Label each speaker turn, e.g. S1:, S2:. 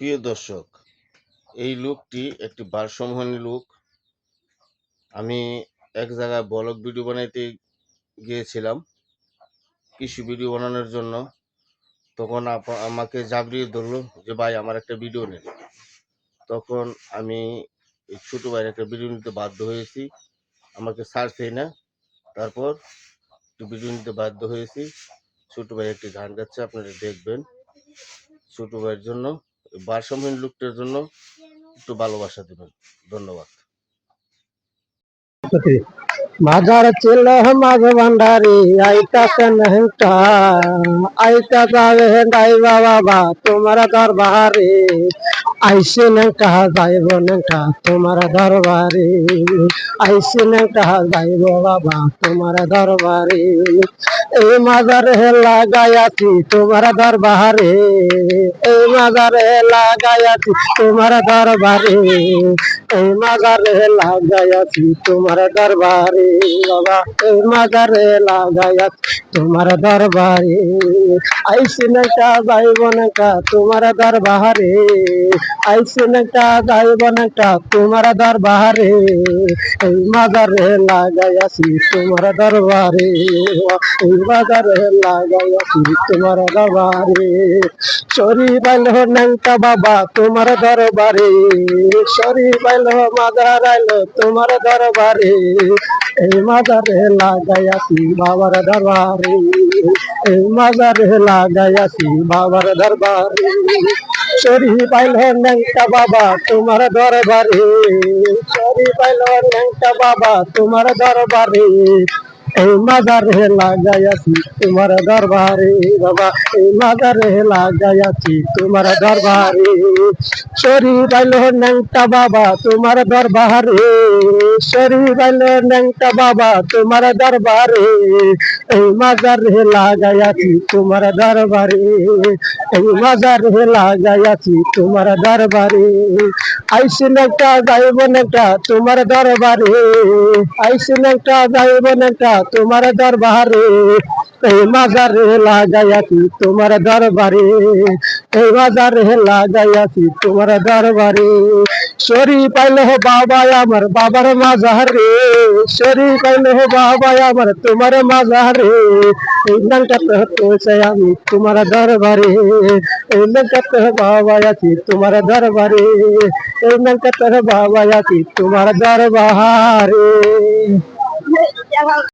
S1: প্রিয় দর্শক, এই লুকটি একটি ভারসাম্যহীন লুক। আমি এক জায়গায় ব্লগ ভিডিও বানাইতে গিয়েছিলাম কৃষি ভিডিও বানানোর জন্য। তখন আমাকে জাবরিয়ে ধরলো যে, ভাই, আমার একটা ভিডিও নেন তখন আমি ছোটো ভাইয়ের একটা ভিডিও নিতে বাধ্য হয়েছি। আমাকে ছাড়ছেই না। তারপর একটু ভিডিও নিতে বাধ্য হয়েছি। ছোটো ভাই একটি গান গাচ্ছে, আপনারা দেখবেন। ছোটো ভাইয়ের জন্য ভারসাম্যহীন লুকটার জন্য একটু ভালোবাসা দেবেন। ধন্যবাদ।
S2: মাজার ছিল মাঝ ভান্ডারি আইতা নহটা আইতা যাবে ডাই বাবা তোমার দরবারে। আইসে নটা যাইব নটা, তোমার দরবারে। আইসে নটা যাইব বাবা, তোমার দরবারে। এই মাজার লাগায়াছি তোমার দরবারে। এই মাজার লাগায়াছি তোমার দরবারে। এই মাজারে লাগায়াছি তোমার দরবারে। বাবা এই মাজারে লাগায়াছি তোমার দরবারে। আইসি নাকা যাইব নাকা তোমার দরবারে। আইসি নাকা যাইব নাকা তোমার দরবারে। এই মাজারে লাগায়াছি তোমার দরবারে। এই মাজারে লাগায়াছি তোমার দরবারে চরি বাইল নাঙ্কা বাবা তোমার দরবারে সরি বাইল মাদার আইলো তোমার দরবারে এই মাদারে লাগাইয়াছি বাবার দরবারে এই মাদারে লাগাইয়াছি বাবার দরবারে সরি বাইল নাঙ্কা বাবা তোমার দরবারে সরি বাইল নাঙ্কা বাবা তোমার দরবারে এই মাদারে লাগাইয়াছি তোমার দরবারে বাবা এই মাদারে লাগাইয়াছি তোমার দরবারে সরি বাইল নাঙ্কা বাবা তোমার দরবারে সরি বাইল নাঙ্কা বাবা তোমার দরবারে এই মাজারে লাগাইয়াছি তোমার দরবারে এই মাজারে লাগাইয়াছি তোমার দরবারে আইসি নাকা যাইব নাকা তোমার দরবারে আইসি নাকা যাইব নাকা তোমার দরবারে এই মাজারে লাগাইয়াছি তোমার দরবারে এই মাজারে লাগাইয়াছি তোমার দরবারে সরি পাইলে হো বাবা আমার বাবার মাজারে সরি পাইলে হো বাবা আমার তোমার মাজারে এই লঙ্কাতে হচ্ছে আমি তোমার দরবারে এই লঙ্কাতে বাবা আছি তোমার দরবারে এই লঙ্কাতে বাবা আছি তোমার দরবারে